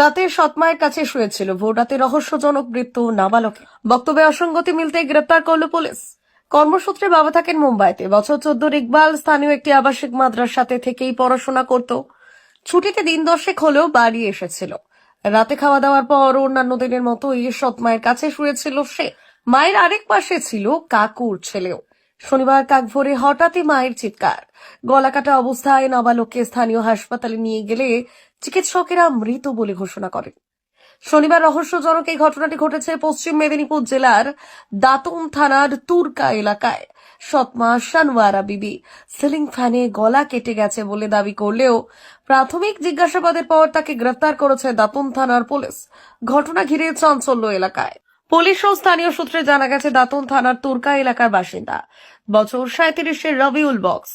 রাতে সৎমায়ের কাছে শুয়েছিল। ভোর রাতে রহস্যজনক মৃত্যু নাবালকের। বক্তব্যে অসঙ্গতি মিলতে গ্রেপ্তার করল পুলিশ। কর্মসূত্রে বাবা থাকেন মুম্বাইতে। বছর চোদ্দোর ইকবাল স্থানীয় একটি আবাসিক মাদ্রাসাতে থেকেই পড়াশোনা করত। ছুটিতে দিন দশেক হলেও বাড়ি এসেছিল। রাতে খাওয়া দাওয়ার পর অন্যান্য দিনের মতো মতোই সৎমায়ের কাছে শুয়েছিল সে। মায়ের আরেক পাশে ছিল কাকুর ছেলেও। শনিবার কাকভোরে হঠাৎই মায়ের চিৎকার। গলা কাটা অবস্থায় নাবালককে স্থানীয় হাসপাতালে নিয়ে গেলে চিকিৎসকেরা মৃত বলে ঘোষণা করেন। শনিবার রহস্যজনক এই ঘটনাটি ঘটেছে পশ্চিম মেদিনীপুর জেলার দাতন থানার তুরকা এলাকায়। সৎমা শানওয়ারা বিবি সিলিং ফ্যানে গলা কেটে গেছে বলে দাবি করলেও প্রাথমিক জিজ্ঞাসাবাদের পর তাকে গ্রেফতার করেছে দাতন থানার পুলিশ। ঘটনা ঘিরে চাঞ্চল্য এলাকায়। পুলিশ ও স্থানীয় সূত্রে জানা গেছে, দাতন থানার তুরকা এলাকার বাসিন্দা। বছর সাঁত্রিশের রবিউল বক্স।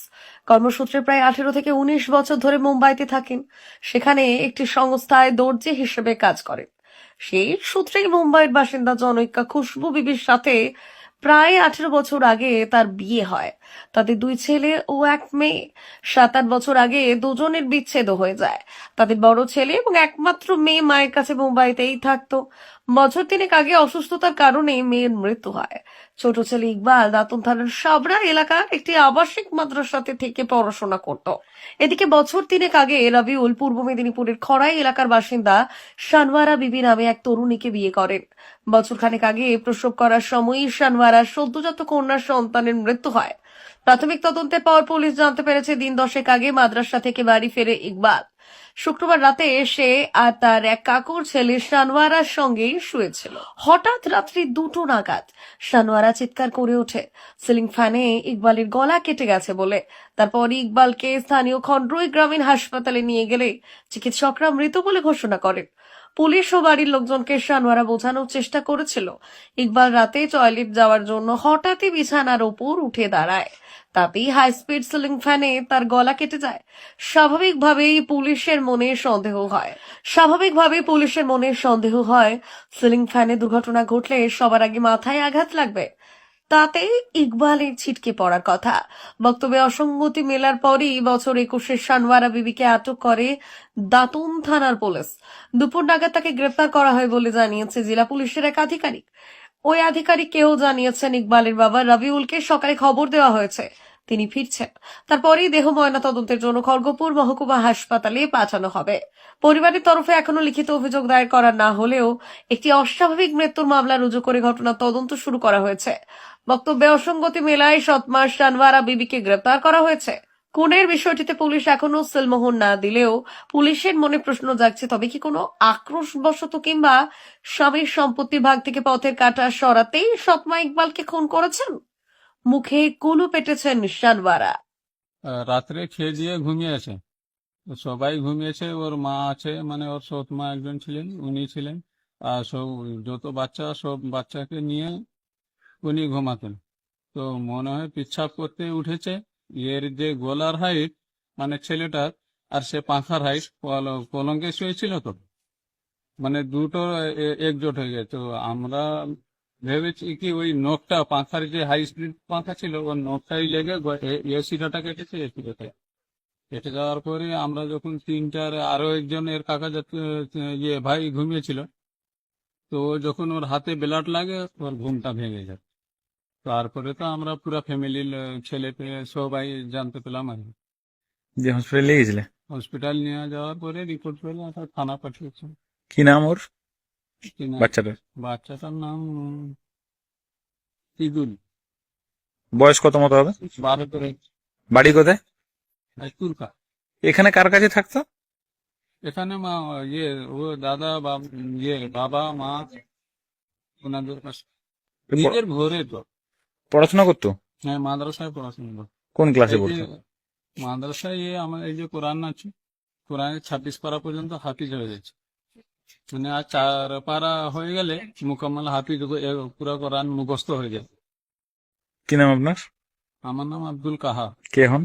কর্মসূত্রে প্রায় আঠেরো থেকে উনিশ বছর ধরে মুম্বাইতে থাকেন। সেখানে একটি সংস্থায় দর্জি হিসেবে কাজ করেন। সেই সূত্রেই মুম্বাইয়ের বাসিন্দা জনৈকা খুশবু বিবির সাথে প্রায় আঠেরো বছর আগে তার বিয়ে হয়। তাদের দুই ছেলে ও এক মেয়ে। সাত আট বছর আগে দুজনের বিচ্ছেদ হয়ে যায়। তাদের বড় ছেলে এবং একমাত্র মেয়ে মায়ের কাছে মুম্বাইতেই থাকতো। বছর তিনেক আগে অসুস্থতার কারণে মেয়ের মৃত্যু হয়। ছোট ছেলে ইকবাল দাতন থানার সাবরা এলাকার একটি আবাসিক মাদ্রাসাতে থেকে পড়াশোনা করত। এদিকে বছর তিনেক আগে রবিউল পূর্ব মেদিনীপুরের খড়াই এলাকার বাসিন্দা শানওয়ারা বিবি নামে এক তরুণীকে বিয়ে করেন। বছর খানেক আগে প্রসব করার সময়ই শানওয়ারার সদ্যজাত কন্যার সন্তানের মৃত্যু হয়। প্রাথমিক তদন্তের পর পুলিশ জানতে পেরেছে, দিন দশেক আগে মাদ্রাসা থেকে বাড়ি ফেরে ইকবাল। শুক্রবার রাতে এসে, আর তার এক কাকুর ছেলে শানওয়ারার সঙ্গেই শুয়েছিল। হঠাৎ রাত্রি দুটো নাগাদ শানওয়ারা চিৎকার করে ওঠে। সিলিং ফ্যানে ইকবালের গলা কেটে গেছে বলে। তারপর ইকবালকে স্থানীয় খন্ড্রই গ্রামীণ হাসপাতালে নিয়ে গেলে চিকিৎসকরা মৃত বলে ঘোষণা করেন। পুলিশ ও বাড়ির লোকজনকে শানওয়ারা বোঝানোর চেষ্টা করেছিল। ইকবাল রাতে টয়লেট যাওয়ার জন্য হঠাৎই বিছানার ওপর উঠে দাঁড়ায়। তাতেই হাই স্পিড সিলিং ফ্যানে তার গলা কেটে যায়। স্বাভাবিকভাবেই পুলিশের মনে সন্দেহ হয়। স্বাভাবিকভাবেই পুলিশের মনে সন্দেহ হয় সিলিং ফ্যানে দুর্ঘটনা ঘটলে সবার আগে মাথায় আঘাত লাগবে। তাতে ইকবালের ছিটকে পড়ার কথা। বক্তব্যে অসঙ্গতি মেলার পরই বছর একুশে শানওয়ারা বিবিকে আটক করে দাতুন থানার পুলিশ। দুপুর নাগাদ তাকে গ্রেপ্তার করা হয় বলে জানিয়েছে জেলা পুলিশের এক আধিকারিক। ওই আধিকারিক কেউ জানিয়েছেন, ইকবালের বাবা রবিউলকে সকালে খবর দেওয়া হয়েছে। তিনি ফিরছেন। তারপরেই দেহ ময়না তদন্তের জন্য খড়গপুর মহকুমা হাসপাতালে পাঠানো হবে। পরিবারের তরফে এখনও লিখিত অভিযোগ দায়ের করা না হলেও একটি অস্বাভাবিক মৃত্যুর মামলা রুজু করে ঘটনার তদন্ত শুরু করা হয়েছে। বক্তব্যে অসঙ্গতি মেলায় সৎমাস শানওয়ারা বিবিকে গ্রেপ্তার করা হয়েছে। খুনের বিষয়টিতে পুলিশ এখনও সিলমোহর না দিলেও পুলিশের মনে প্রশ্ন জাগছে, তবে কি কোনো আক্রোশবশত কিংবা স্বামীর সম্পত্তির ভাগ থেকে পথের কাটা সরাতেই সৎমা ইকবালকে খুন করেছেন? মুখে কুলু পেটেছেন শানওয়ারা রাত্রে খেয়ে দিয়ে ঘুমিয়েছে। সবাই ঘুমিয়েছে, ওর মা আছে মানে ওর সৎ মা একজন ছিলেন, উনি ছিলেন। আর সব, যত বাচ্চা, সব বাচ্চাকে নিয়ে উনি ঘুমাতেন। তো মনে হয় পেচ্ছাপ করতে উঠেছে, এর যে গলার হাইট মানে ছেলেটার, আর সে পাখার হাইট পলঙ্কে শুয়েছিল তো। মানে দুটো একজোট হয়ে গেছে। তো আমরা ভেবেছি কি ওই নখটা পাখার যে হাই স্পিড পাখা ছিল ওর নখটাই লেগে গ- এ এ শিরাটা কেটেছে এ কেটে। যাওয়ার পরে আমরা যখন তিনটার আরও একজন এর কাকা যাতে ইয়ে ভাই ঘুমিয়েছিল তো যখন ওর হাতে ব্লাড লাগে ওর ঘুমটা ভেঙে যায়। তারপরে তো আমরা পুরো ফ্যামিলির ছেলে পেয়ে সবাই জানতে পেলাম আর। যে হসপিটালে গেছিলে? হসপিটাল নিয়ে যাওয়ার পরে রিপোর্ট পেলে থানা পাঠিয়েছে। কি নাম ওর? বাচ্চাটার? বাচ্চাটার নাম বয়স কত মতো হবে? বারো করে বাড়ি কোথায়? তুলকা এখানে কার কাছে থাকতো? এখানে মা ইয়ে ও দাদা বাব- ইয়ে বাবা মা ওনাদের কাছে নিজের ঘরে তো। পড়াশোনা করতো? হ্যাঁ মাদ্রাসায় পড়াশোনা করে। কোন ক্লাসে পড়তো? মাদ্রাসায় ইয়ে আমার এই যে কোরআন আছে কোরআনের ছাব্বিশ পারা পর্যন্ত হাফিজ হয়ে যাচ্ছে মানে আর চার পারা হয়ে গেলে মুকাম্মাল হাফিজ পুরো কোরআন মুখস্থ হয়ে যায়। কি নাম আপনার? আমার নাম আব্দুল কাহা কে হন?